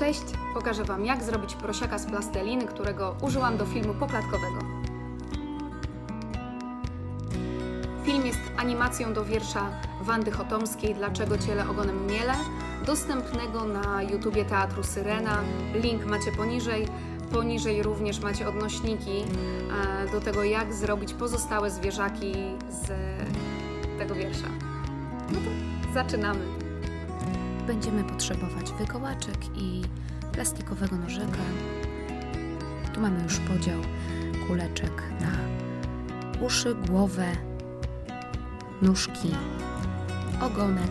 Cześć! Pokażę Wam jak zrobić prosiaka z plasteliny, którego użyłam do filmu poklatkowego. Film jest animacją do wiersza Wandy Chotomskiej Dlaczego ciele ogonem miele, dostępnego na YouTubie Teatru Syrena. Link macie poniżej. Poniżej również macie odnośniki e, do tego, jak zrobić pozostałe zwierzaki z tego wiersza. No to zaczynamy. Będziemy potrzebować wykołaczek i plastikowego nożyka. Tu mamy już podział kuleczek na uszy, głowę, nóżki, ogonek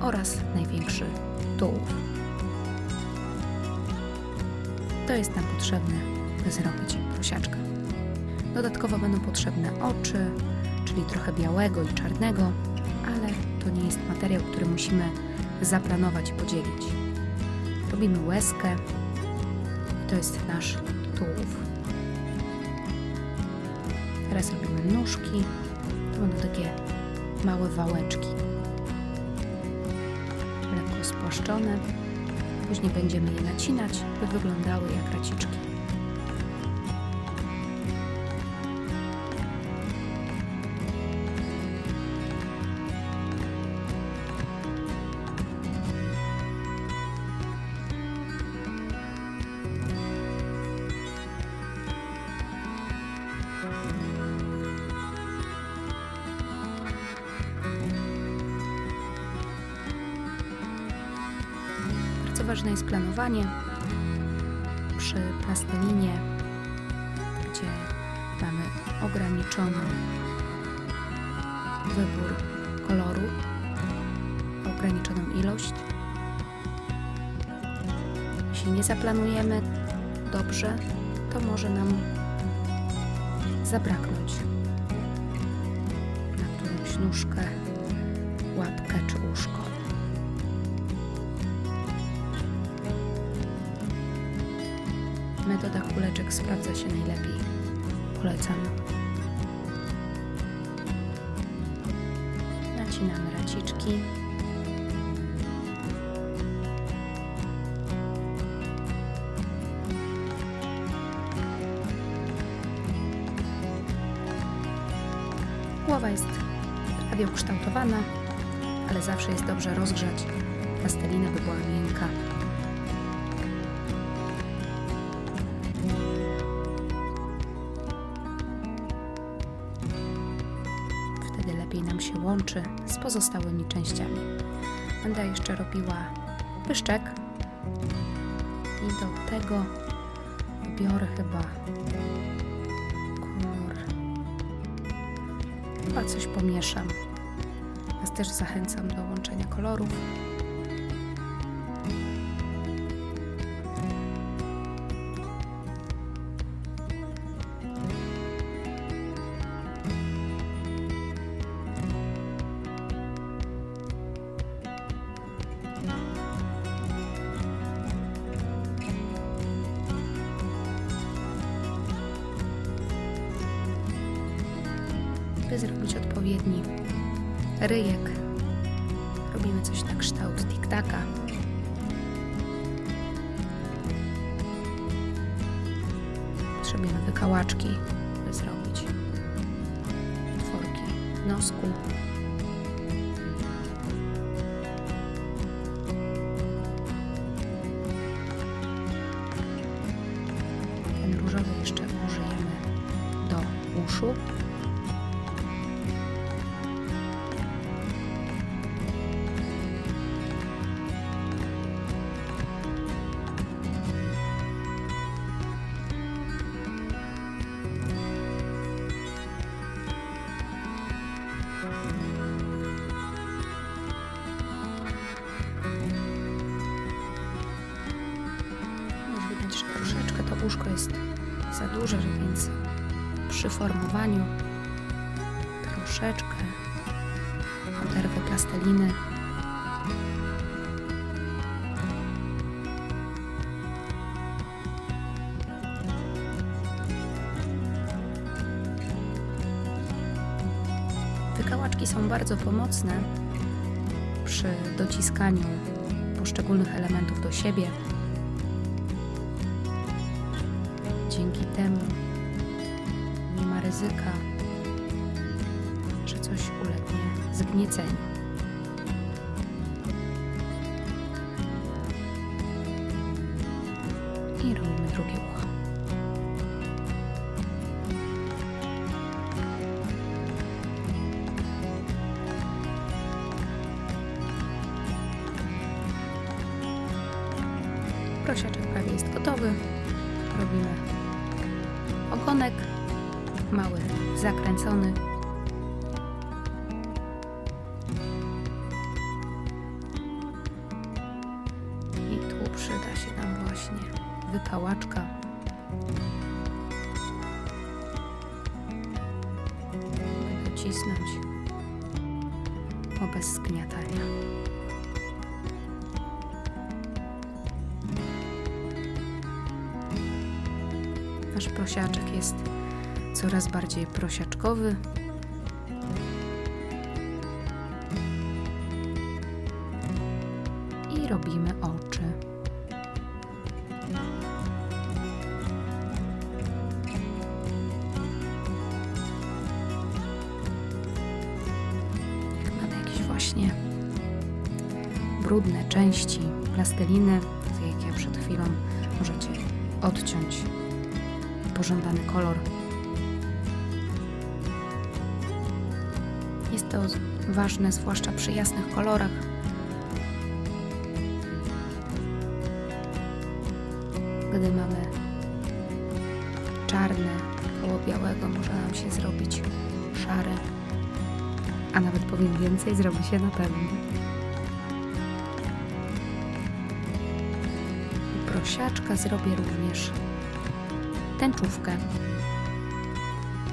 oraz największy tułów. To jest nam potrzebne, by zrobić prosiaczkę. Dodatkowo będą potrzebne oczy, czyli trochę białego i czarnego, ale to nie jest materiał, który musimy zaplanować i podzielić. Robimy łezkę. To jest nasz tułów. Teraz robimy nóżki. To będą takie małe wałeczki. Lekko spłaszczone. Później będziemy je nacinać, by wyglądały jak raciczki. Ważne jest planowanie przy plastelinie, gdzie mamy ograniczony wybór koloru, ograniczoną ilość. Jeśli nie zaplanujemy dobrze, to może nam zabraknąć na którąś nóżkę, Kuleczek sprawdza się najlepiej. Polecam. Nacinamy raciczki. Głowa jest prawie ukształtowana, ale zawsze jest dobrze rozgrzać plastelinę, by była miękka. Lepiej nam się łączy z pozostałymi częściami. Będę jeszcze robiła pyszczek i do tego biorę chyba kolor. Chyba coś pomieszam. Was też zachęcam do łączenia kolorów. Zrobić odpowiedni ryjek. Robimy coś na kształt tiktaka. Potrzebujemy wykałaczki, by zrobić otworki w nosku. Jest za duże, że więc przy formowaniu troszeczkę oderwę plasteliny. Wykałaczki są bardzo pomocne przy dociskaniu poszczególnych elementów do siebie. Dzięki temu nie ma ryzyka, że coś ulegnie zgnieceniu. I robimy drugie ucho. Prosiaczek prawie jest gotowy. Robimy ogonek, mały, zakręcony. I tu przyda się nam właśnie wykałaczka. By docisnąć o bez zgniatania. Nasz prosiaczek jest coraz bardziej prosiaczkowy. I robimy oczy. Mamy jakieś właśnie brudne części plasteliny, tak jak ja przed chwilą, możecie odciąć pożądany kolor. Jest to ważne, zwłaszcza przy jasnych kolorach. Gdy mamy czarne koło białego, może nam się zrobić szare, a nawet powiem więcej, zrobi się na pewno. Prosiaczka zrobię również tęczówkę,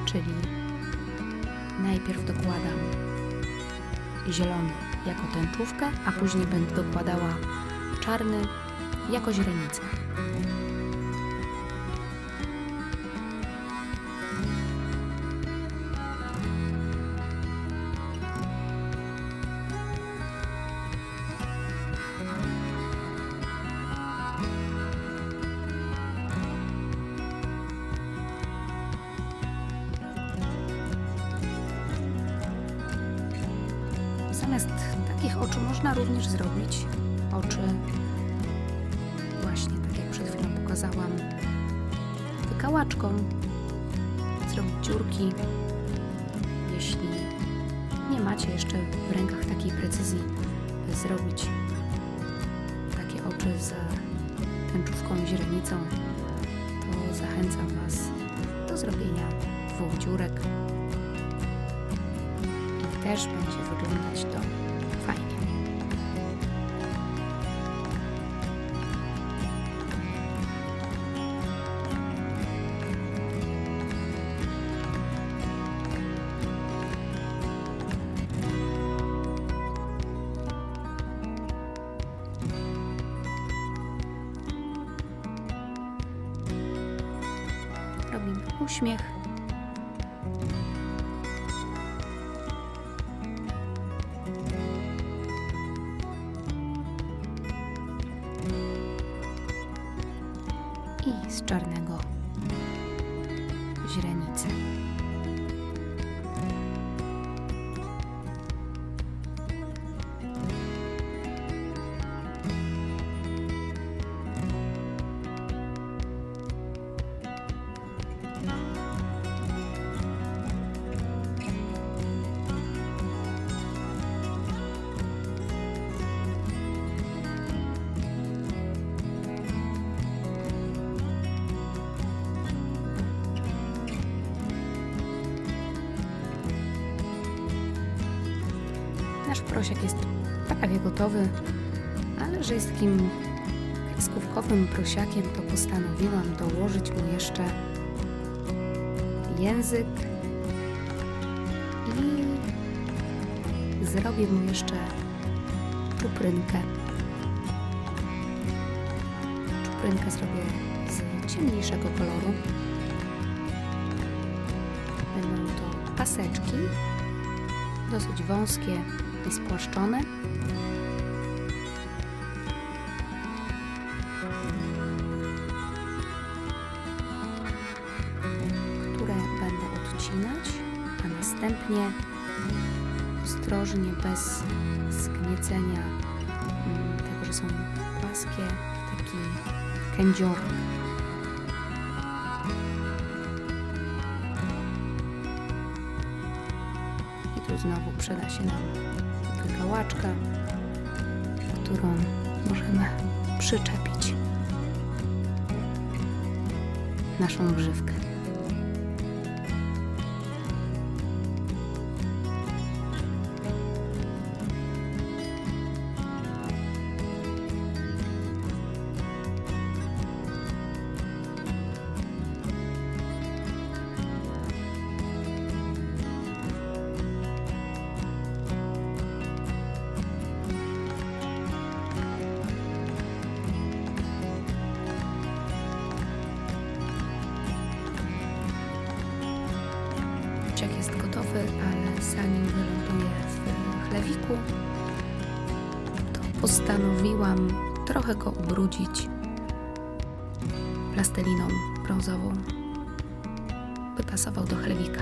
czyli najpierw dokładam zielony jako tęczówkę, a później będę dokładała czarny jako źrenicę. Zamiast takich oczu można również zrobić. Oczy. Właśnie tak jak przed chwilą pokazałam. Wykałaczką zrobić dziurki. Jeśli nie macie jeszcze w rękach takiej precyzji zrobić takie oczy z tęczówką i źrenicą to zachęcam Was do zrobienia dwóch dziurek też będzie wyglądać to fajnie. Robimy uśmiech. Prosiak jest prawie gotowy, ale że jest takim kreskówkowym prosiakiem, to postanowiłam dołożyć mu jeszcze język i zrobię mu jeszcze czuprynkę. Czuprynkę zrobię z ciemniejszego koloru. Będą to paseczki, dosyć wąskie delikatnie spłaszczone. Które będę odcinać, a następnie ostrożnie, bez zgniecenia mm, tego, że są płaskie, taki kędziorek. I tu znowu przyda się nam wykałaczka, którą możemy przyczepić naszą grzywkę. Kurczak jest gotowy, ale zanim wyląduje w chlewiku, to postanowiłam trochę go ubrudzić plasteliną brązową, by pasował do chlewika.